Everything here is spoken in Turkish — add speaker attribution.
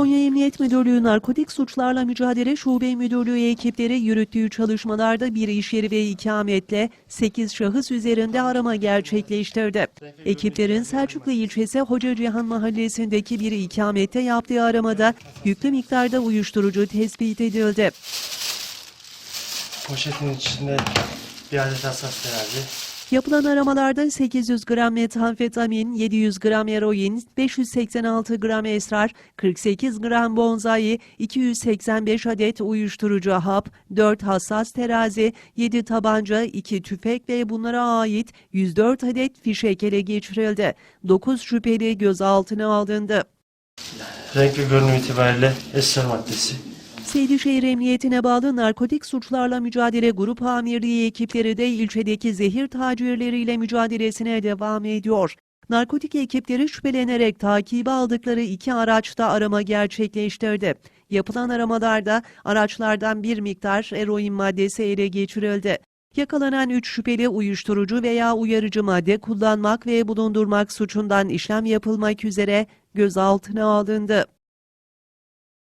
Speaker 1: Konya Emniyet Müdürlüğü Narkotik Suçlarla Mücadele Şube Müdürlüğü ekipleri yürüttüğü çalışmalarda bir iş yeri ve ikametle 8 şahıs üzerinde arama gerçekleştirdi. Ekiplerin Selçuklu ilçesi Hoca Cihan mahallesindeki bir ikamette yaptığı aramada yüklü miktarda uyuşturucu tespit edildi.
Speaker 2: Poşetin içinde bir adet hassas terazi.
Speaker 1: Yapılan aramalarda 800 gram metamfetamin, 700 gram eroin, 586 gram esrar, 48 gram bonzai, 285 adet uyuşturucu hap, 4 hassas terazi, 7 tabanca, 2 tüfek ve bunlara ait 104 adet fişek ele geçirildi. 9 şüpheli gözaltına alındı.
Speaker 2: Renk ve görünüm itibariyle esrar maddesi.
Speaker 1: Seydişehir Emniyetine bağlı Narkotik Suçlarla Mücadele Grup Amirliği ekipleri de ilçedeki zehir tacirleriyle mücadelesine devam ediyor. Narkotik ekipleri şüphelenerek takibe aldıkları iki araçta arama gerçekleştirdi. Yapılan aramalarda araçlardan bir miktar eroin maddesi ele geçirildi. Yakalanan üç şüpheli uyuşturucu veya uyarıcı madde kullanmak ve bulundurmak suçundan işlem yapılmak üzere gözaltına alındı.